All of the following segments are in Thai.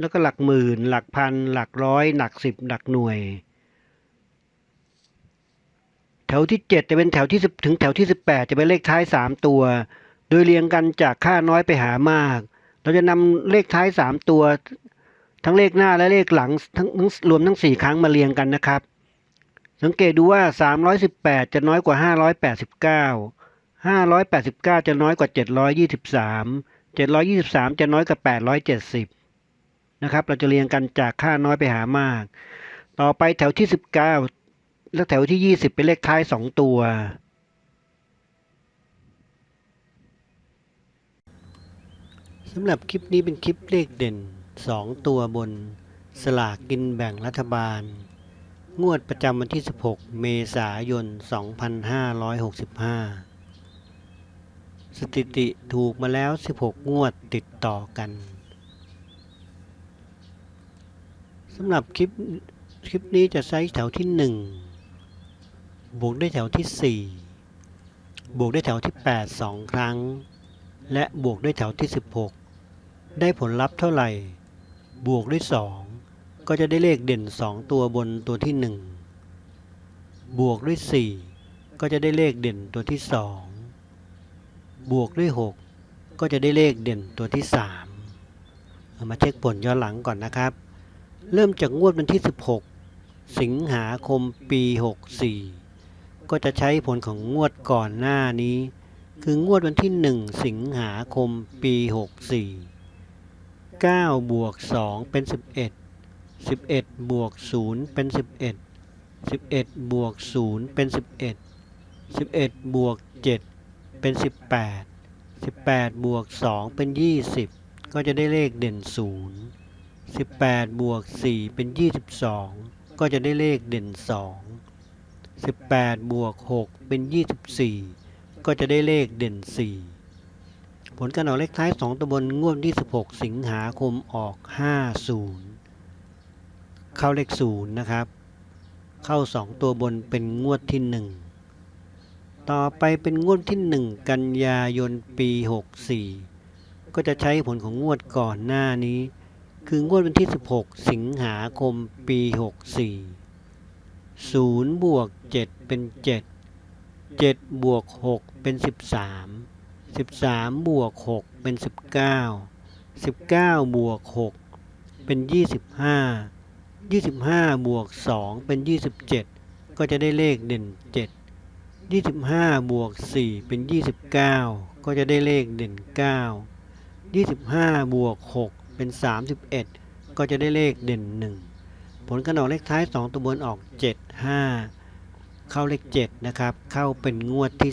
แล้วก็หลักหมื่น หลักพัน หลักร้อย หลักสิบ หลักหน่วย แถวที่ 7 จะเป็นแถวที่ 10 ถึงแถวที่ 18 จะเป็นเลขท้าย 3 ตัว โดยเรียงกันจากค่าน้อยไปหามาก เราจะนำเลขท้าย 3 ตัว ทั้งเลขหน้าและเลขหลังทั้งทั้งรวมทั้ง 4 ครั้งมาเรียงกันนะครับ สังเกตดูว่า 318 จะน้อยกว่า 589 589 จะน้อยกว่า 723 723 จะน้อยกว่า 870 นะครับ เราจะเรียงกันจากค่าน้อยไปหามาก ต่อไปแถวที่ 19 และแถวที่ 20 เป็นเลขท้าย 2 ตัว สำหรับคลิปนี้เป็นคลิปเลขเด่น 2 ตัวบน สลากกินแบ่งรัฐบาล งวดประจำวันที่ 16 เมษายน 2565 สถิติถูกมาแล้ว 16 งวดติดต่อกัน สำหรับคลิปคลิปนี้จะใช้แถวที่ 1 บวกด้วยแถวที่ 4 บวกด้วยแถวที่ 8 2 ครั้ง และบวกด้วยแถวที่ 16 ได้ผลลัพธ์เท่าไหร่ บวกด้วย 2 ก็จะได้เลขเด่น 2 ตัวบนตัวที่ 1 บวกด้วย 4 ก็จะได้เลขเด่นตัวที่ 2 บวกด้วย 6 ก็จะได้เลขเด่นตัวที่ 3 มาเช็คผลย้อนหลังก่อนนะครับ เริ่มจากงวดวันที่ 16 สิงหาคมปี 64 ก็จะใช้ผลของงวดก่อนหน้านี้ คืองวดวันที่ 1 สิงหาคมปี 64 9 บวก 2 เป็น 11 11 บวก 0 เป็น 11 11 บวก 0 เป็น 11 11 บวก 7 เป็น 18 18 บวก 2 เป็น 20 ก็จะได้เลขเด่น 0 18 บวก 4 เป็น 22 ก็จะได้เลขเด่น 2 18 บวก 6 เป็น 24 ก็จะได้เลขเด่น 4 ผลการออกเลขท้าย 2ตัวบนงวดที่ 16 สิงหาคมออก 50 เข้าเลข 0 นะครับ เข้า 2 ตัวบนเป็นงวดที่ 1 ต่อไปเป็นงวดที่ 1 กันยายนปี 64 ก็จะใช้ผลของงวดก่อนหน้านี้ คืองวดวันที่ 16 สิงหาคมปี 64 0 บวก 7 เป็น 7 7 บวก 6 เป็น 13 13 บวก 6 เป็น 19 19 บวก 6 เป็น 25 25 บวก 2 เป็น 27 ก็จะได้เลขเด่น 7 25 บวก 4 เป็น 29 ก็จะได้เลขเด่น 9 25 บวก 6 เป็น 31 ก็จะได้เลขเด่น 1 ผลการออกเลขท้าย 2 ตัวบนออก 7 5 เข้าเลข 7 นะครับ เข้าเป็นงวดที่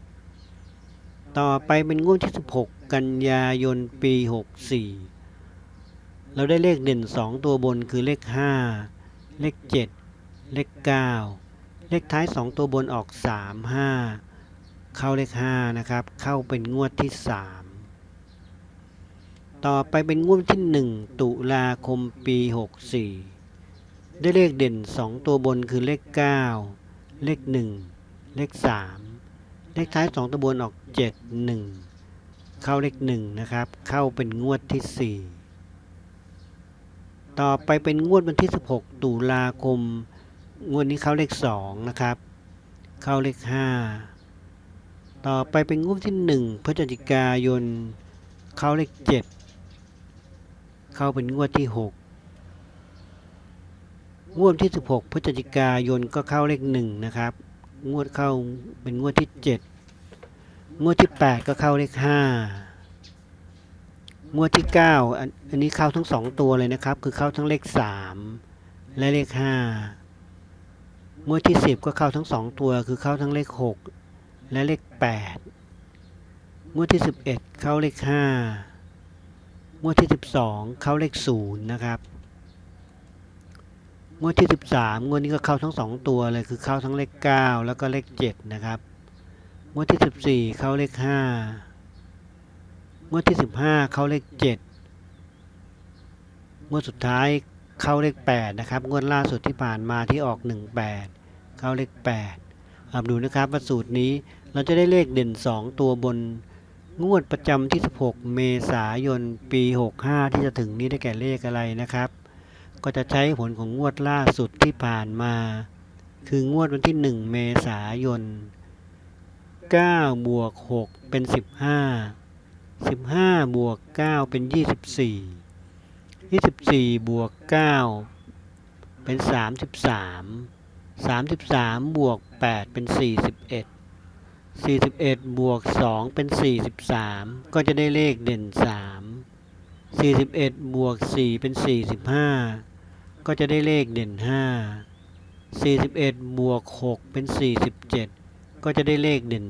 2 ต่อไปเป็นงวดที่ 16 กันยายนปี 64 เราได้เลขเด่น 2 ตัวบนคือเลข 5 เลข 7 เลข 9 เลขท้าย 2 ตัวบนออก 3 5 เข้าเลข 5 นะครับ เข้าเป็นงวดที่ 3 ต่อไปเป็นงวดที่ 1 ตุลาคมปี 64 ได้เลขเด่น 2 ตัวบนคือเลข 9 เลข 1 เลข 3 เลขท้าย 2 ตัวบนออก 7 1 เข้าเลข 1 นะครับ เข้าเป็นงวดที่ 4 ต่อไปเป็นงวดวันที่ 16 ตุลาคม งวดนี้เข้าเลข 2 นะครับ เข้าเลข 5 ต่อไปเป็นงวดที่หนึ่งพฤศจิกายนเข้าเลขเจ็ด เข้าเป็นงวดที่หกงวดที่สิบหกพฤศจิกายนก็เข้าเลขหนึ่งนะครับ งวดเข้าเป็นงวดที่เจ็ดงวดที่แปดก็เข้าเลขห้างวดที่เก้าอันอันนี้เข้าทั้งสองตัวเลยนะครับ คือเข้าทั้งเลขสามและเลขห้างวดที่สิบก็เข้าทั้งสองตัว คือเข้าทั้งเลขหกและเลขแปดงวดที่สิบเอ็ดเข้าเลขห้า งวดที่สิบสองเข้าเลขศูนย์นะครับ งวดที่สิบสามงวดนี้ก็เข้าทั้งสองตัวเลยคือเข้าทั้งเลขเก้าแล้วก็เลขเจ็ดนะครับ งวดที่สิบสี่เข้าเลขห้างวดที่สิบห้าเข้าเลขเจ็ดงวดสุดท้ายเข้าเลขแปดนะครับ งวดล่าสุดที่ผ่านมาที่ออกหนึ่งแปดเข้าเลขแปดมาดูนะครับว่าสูตรนี้เราจะได้เลขเด่นสองตัวบน งวดประจำที่ 16 เมษายน ปี 65 ที่จะถึงนี้ได้แก่เลขอะไรนะครับ ก็จะใช้ผลของงวดล่าสุดที่ผ่านมา คืองวดวันที่ 1 เมษายน 9 บวก 6 เป็น 15 15 บวก 9 เป็น 24 24 บวก 9 เป็น 33 33 บวก 8 เป็น 41 41 บวก 2 เป็น 43 ก็จะได้เลขเด่น 3 41 บวก 4 เป็น 45 ก็จะได้เลขเด่น 5 41 บวก 6 เป็น 47 ก็จะได้เลขเด่น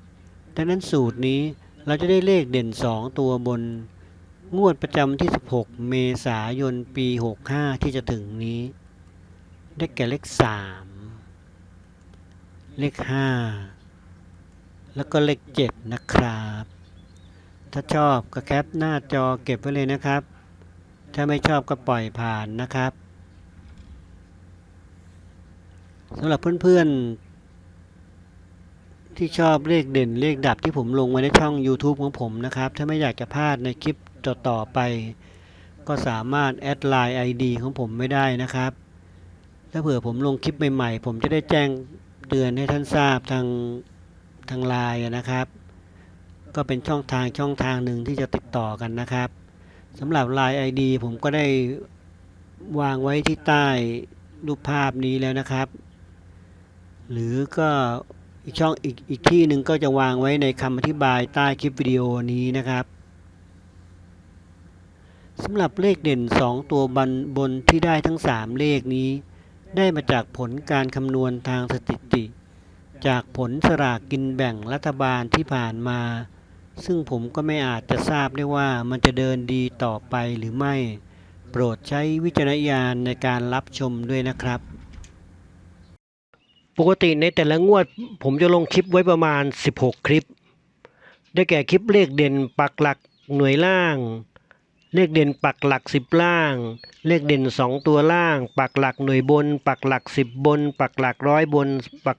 7 ดังนั้นสูตรนี้เราจะได้เลขเด่น 2 ตัวบน งวดประจำที่ 16 เมษายน ปี 65 ที่จะถึงนี้ ได้แก่เลข 3 เลข 5 แล้วก็เลข7นะครับ ถ้าชอบก็แคปหน้าจอเก็บไว้เลยนะครับ ถ้าไม่ชอบก็ปล่อยผ่านนะครับสำหรับเพื่อนๆ ที่ชอบเลขเด่นเลขดับที่ผมลงไว้ในช่อง YouTube ของผมนะครับ ถ้าไม่อยากจะพลาดในคลิปต่อๆไป ก็สามารถแอดไลน์ ID ของผมไม่ได้นะครับถ้าเผื่อผมลงคลิปใหม่ๆ ผมจะได้แจ้งเตือนให้ท่านทราบทาง ทางไลน์นะครับ ก็เป็นช่องทางช่องทางหนึ่งที่จะติดต่อกันนะครับสำหรับ Line ID ผมก็ได้วางไว้ที่ใต้รูปภาพนี้แล้วนะครับ หรือก็อีกช่องอีกอีกที่หนึ่งก็จะวางไว้ในคำอธิบายใต้คลิปวิดีโอนี้นะครับสำหรับเลขเด่น 2 ตัวบนบนที่ได้ทั้ง 3 เลขนี้ ได้มาจากผลการคำนวณทางสถิติ จากผลสลากกินแบ่งรัฐบาลที่ผ่านมา ซึ่งผมก็ไม่อาจจะทราบได้ว่ามันจะเดินดีต่อไปหรือไม่ โปรดใช้วิจารณญาณในการรับชมด้วยนะครับ ปกติในแต่ละงวด ผมจะลงคลิปไว้ประมาณ 16 คลิป ได้แก่คลิปเลขเด่นปักหลักหน่วยล่าง เลขเด่นปักหลัก 10 ล่าง เลขเด่น 2 ตัวล่าง ปักหลักหน่วยบน ปักหลัก 10 บน ปักหลักร้อยบนปัก